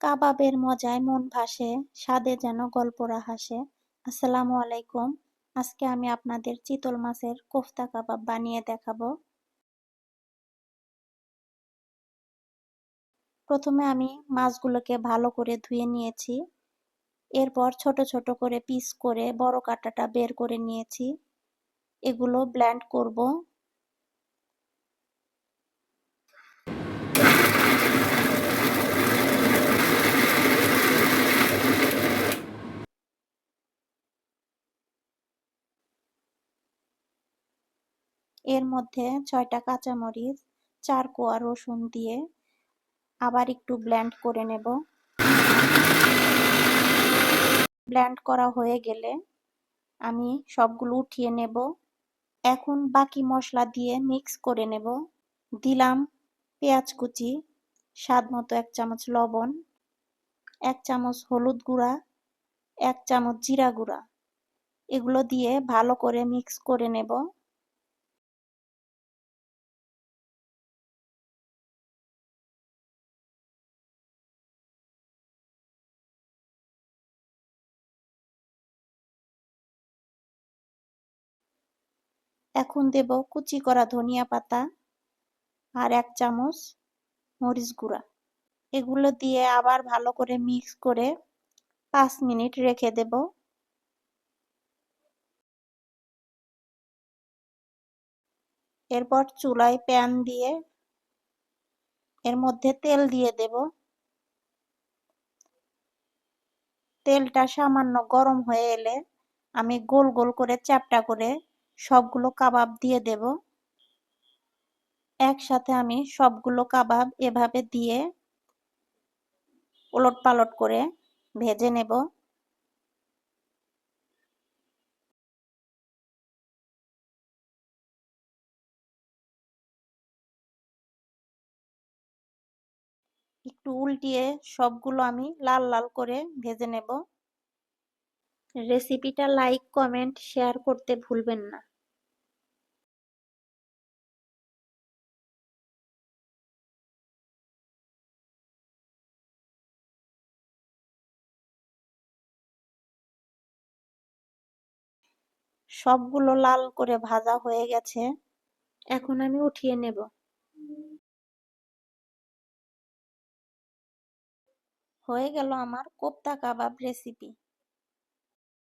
কাবাবের মজায় মন ভাসে, স্বাদে যেন গল্পরা হাসে। আসসালামু আলাইকুম। আজকে আমি আপনাদের চিতল মাছের কোফতা কাবাব বানিয়ে দেখাবো। প্রথমে আমি মাছগুলোকে ভালো করে ধুয়ে নিয়েছি। এরপর ছোট ছোট করে পিস করে বড় কাটাটা বের করে নিয়েছি। এগুলো ব্ল্যান্ড করব। এর মধ্যে ছয়টা কাঁচামরিচ, চার কোয়া রসুন দিয়ে আবার একটু ব্ল্যান্ড করে নেব। ব্ল্যান্ড করা হয়ে গেলে আমি সবগুলো উঠিয়ে নেব। এখন বাকি মশলা দিয়ে মিক্স করে নেব। দিলাম পেঁয়াজ কুচি, স্বাদ মতো এক চামচ লবণ, এক চামচ হলুদ গুঁড়া, এক চামচ জিরা গুঁড়া। এগুলো দিয়ে ভালো করে মিক্স করে নেব। এখন দেব কুচি করা ধনিয়া পাতা আর এক চামচ মরিচ গুঁড়া। এগুলো দিয়ে আবার ভালো করে মিক্স করে পাঁচ মিনিট রেখে দেব। এরপর চুলায় প্যান দিয়ে এর মধ্যে তেল দিয়ে দেব। তেলটা সামান্য গরম হয়ে এলে আমি গোল গোল করে চ্যাপটা করে সবগুলো কাবাব দিয়ে দেব। একসাথে আমি সবগুলো কাবাব এভাবে দিয়ে ওলট পালট করে ভেজে নেব। একটু উল্টিয়ে সবগুলো আমি লাল লাল করে ভেজে নেব। রেসিপিটা লাইক, কমেন্ট, শেয়ার করতে ভুলবেন না। সবগুলো লাল করে ভাজা হয়ে গেছে। এখন আমি উঠিয়ে নেব। হয়ে গেল আমার কোপ্তা কাবাব রেসিপি